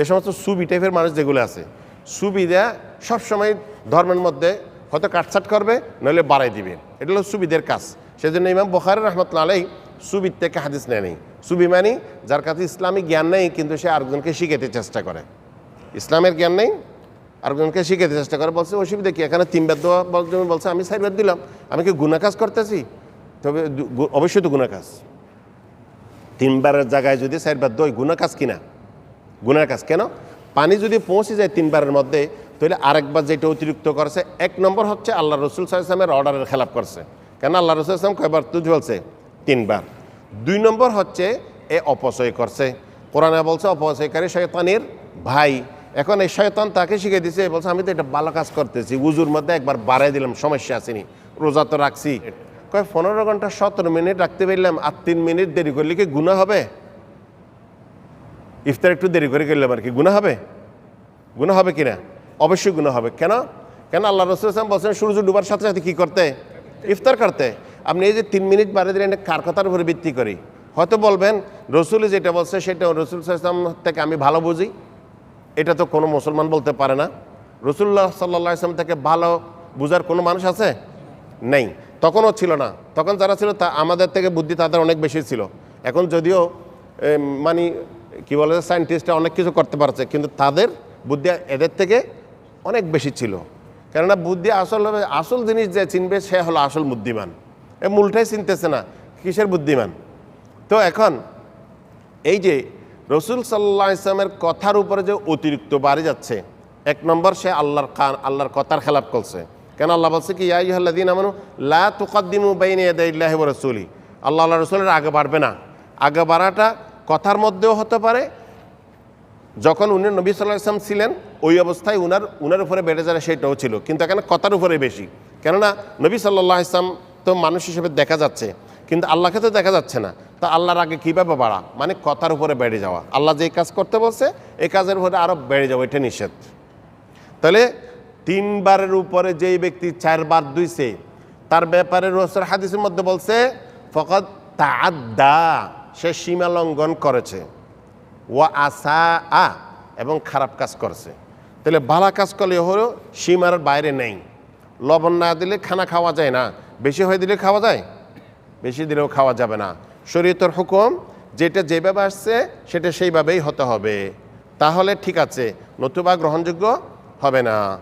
এই সমস্ত সুবি টাইপের মানুষ যেগুলো আছে, সুবিধা সবসময় ধর্মের মধ্যে হয়তো কাটছাট করবে, নইলে বাড়াই দিবে। এটা হলো সুবিদের কাজ। সেজন্য ইমাম বখারি রহমতুল্লাহ আলাই সুবির থেকে হাদিস নেয় নেই। সুবি মানি যার কাছে ইসলামী জ্ঞান নেই, কিন্তু সে আরেকজনকে শিখাতে চেষ্টা করে। ইসলামের জ্ঞান নেই, আরেকজনকে শিখাতে চেষ্টা করে, বলছে, অসুবিধা কি? এখানে তিন বেদ দেওয়া বলছে, আমি বেদ দিলাম। আমি কি গুনা কাজ করতেছি? তবে অবশ্যই তো গুনা কাজ। তিনবারের জায়গায় যদি চারবার দই গুনা কাজ কিনা? গুনার কাজ। কেন? পানি যদি পৌঁছে যায় তিনবারের মধ্যে, তাহলে আরেকবার যেটা অতিরিক্ত করছে, এক নম্বর হচ্ছে আল্লাহ রসুল সাল্লামের অর্ডারের খেলাপ করছে। কেন? আল্লাহ রসুল ইসলাম কয়বার তুজ বলছে তিনবার। দুই নম্বর হচ্ছে এ অপচয় করছে। কোরআনে বলছে, অপচয়কারী শয়তানের ভাই। এখন এই শয়তান তাকে শিখে দিছে, বলছে, আমি তো এটা ভালো কাজ করতেছি। উজুর মধ্যে একবার বাড়াই দিলাম, সমস্যা আসেনি। রোজা তো রাখছি। কয়, পনেরো ঘণ্টা, সতেরো মিনিট রাখতে পারলাম, আর তিন মিনিট দেরি করলে কি গুণা হবে? ইফতার একটু দেরি করে করলাম আর কি। গুণা হবে? গুণা হবে কি না অবশ্যই গুণা হবে। কেন? কেন আল্লাহ রসুল ইসলাম বলছেন, সূর্য ডুবার সাথে সাথে কী করতে? ইফতার করতে। আপনি এই যে তিন মিনিট বাড়ি দিলেন কার কথার উপরে ভিত্তি করি? হয়তো বলবেন, রসুল যেটা বলছে, সেটা রসুল ইসলাম থেকে আমি ভালো বুঝি। এটা তো কোনো মুসলমান বলতে পারে না। রসুল্লাহ সাল্লাহ ইসলাম থেকে ভালো বুঝার কোনো মানুষ আছে? নেই। তখনও ছিল না। তখন যারা ছিল, তা আমাদের থেকে বুদ্ধি তাদের অনেক বেশি ছিল। এখন যদিও মানে কি বলে সায়েন্টিস্টরা অনেক কিছু করতে পারছে, কিন্তু তাদের বুদ্ধি এদের থেকে অনেক বেশি ছিল। কেননা বুদ্ধি আসল হবে, আসল জিনিস যে চিনবে সে হলো আসল বুদ্ধিমান। এ মূলটাই চিনতেছে না, কিসের বুদ্ধিমান? তো এখন, এই যে রসুল সাল্লা ইসলামের কথার উপরে যে অতিরিক্ত বাড়ি যাচ্ছে, এক নম্বর সে আল্লাহর কান, আল্লাহর কথার খেলাপ করছে। কেন আল্লাহ বলছে কি ইয়াইহাল্লাদিন আমানু, লা তুকাদ্দিমু বাইনে রাসূলি। আল্লাহ আল্লাহ রসুলের আগে বাড়বে না। আগে বাড়াটা কথার মধ্যেও হতে পারে, যখন উনি নবী সাল্লাহ ইসলাম ছিলেন, ওই অবস্থায় উনার উনার উপরে বেড়ে যারা সেটাও ছিল। কিন্তু এখানে কথার উপরে বেশি। কেননা নবী সাল্লাহ ইসলাম তো মানুষ হিসেবে দেখা যাচ্ছে, কিন্তু আল্লাহকে তো দেখা যাচ্ছে না। তা আল্লাহর আগে কীভাবে বাড়া? মানে কথার উপরে বেড়ে যাওয়া। আল্লাহ যে কাজ করতে বলছে, এই কাজের উপরে আরও বেড়ে যাওয়া, এটা নিষেধ। তাহলে তিনবারের উপরে যেই ব্যক্তি চারবার দুইছে, তার ব্যাপারে রসুল হাদিসের মধ্যে বলছে ফকত তাদা সে সীমা লঙ্ঘন করেছে। ওয়া আসা আ এবং খারাপ কাজ করছে। তাহলে ভালো কাজ করলে হলো সীমার বাইরে নেই। লবণ না দিলে খানা খাওয়া যায় না। বেশি হয়ে দিলে খাওয়া যায়? বেশি দিলেও খাওয়া যাবে না। শরীয়তর হুকুম, যেটা যেভাবে আসছে, সেটা সেইভাবেই হতে হবে। তাহলে ঠিক আছে, নতুবা গ্রহণযোগ্য হবে না।